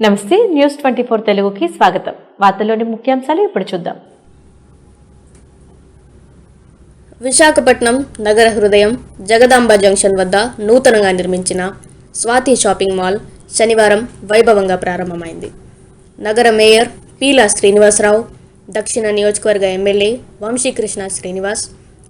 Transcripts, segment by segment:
నమస్తే news twenty four తెలుగుకి స్వాగతం. వార్తల్లోని ముఖ్యాంశాలు ఇప్పుడు చూద్దాం. విశాఖపట్నం నగర హృదయం జగదాంబ జంక్షన్ వద్ద నూతనంగా నిర్మించిన స్వాతి షాపింగ్ మాల్ శనివారం వైభవంగా ప్రారంభమైంది. నగర మేయర్ పీలా శ్రీనివాసరావు దక్షిణ నియోజకవర్గ ఎమ్మెల్యే వంశీకృష్ణ శ్రీనివాస్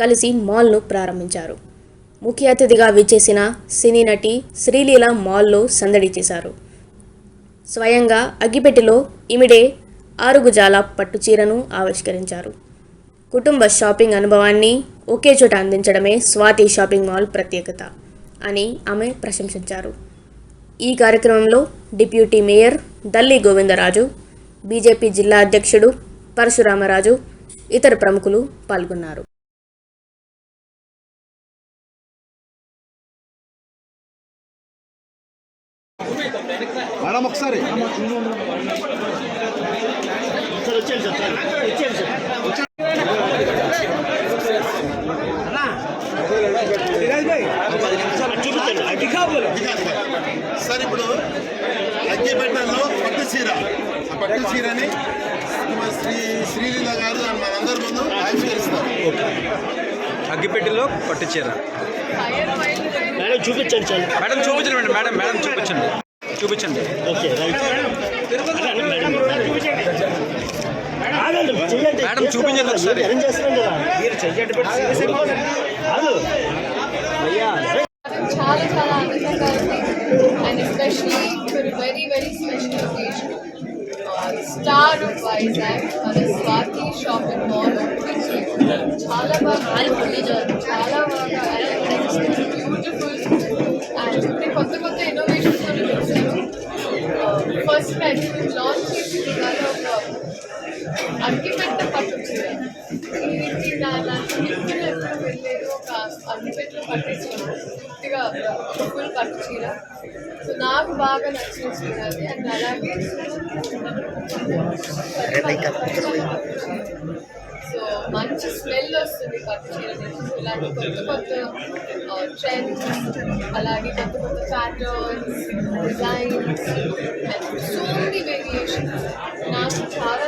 కలిసి మాల్ను ప్రారంభించారు. ముఖ్య అతిథిగా విచ్చేసిన సినీ నటి శ్రీలీల మాల్లో సందడి చేశారు. స్వయంగా అగ్గిపెట్టెలో ఇమిడే ఆరుగుజాల పట్టుచీరను ఆవిష్కరించారు. కుటుంబ షాపింగ్ అనుభవాన్ని ఒకే చోట అందించడమే స్వాతి షాపింగ్ మాల్ ప్రత్యేకత అని ఆమె ప్రశంసించారు. ఈ కార్యక్రమంలో deputy mayor Dalli Govindaraju BJP జిల్లా అధ్యక్షుడు పరశురామరాజు ఇతర ప్రముఖులు పాల్గొన్నారు. మేడం ఒకసారి. సార్ ఇప్పుడు అగ్గిపెట్టెల్లో పట్టు చీర. ఆ పట్టు చీరని శ్రీ శ్రీలీల గారు మనందరి ముందు ఆవిష్కరిస్తారు అగ్గిపెట్టెలో పట్టు చీర. మేడం చూపించండి మేడం చూపించండి మేడం మేడం మేడం చూపించండి. చూపించండి ఓకే రైట్ మేడం ఆగండి చెయ్యండి మేడం, చూపించండి ఒకసారి. అరేంజ్ చేస్తున్నాం కదా మీరు చెయ్యండి బట్ సీరియస్ అయిపోతుంది ఆగు అయ్యా చాలా చాలా ఆనందంగా ఉంది and especially for very very special occasion star of Vizag మన స్వాతి షాపింగ్ మాల్ చాలా బాగా చాలా బాగా ఫస్ట్ టైం లాంచ్ చేసింది కానీ ఒక అగ్గిపెట్ట పట్టు చీర ఇది నా ఎప్పుడు ఒక అగ్గిపెట్టలో పట్టించాను ఫుల్ పట్టు చీర సో నాకు బాగా నచ్చిన చీర అది అండ్ అలాగే సో మంచి స్మెల్ వస్తుంది పట్టు చీర నుంచి సో ఇలాంటి కొత్త కొత్త ట్రెండ్స్ అలాగే కొత్త కొత్త patterns designs and so many variations నాకు చాలా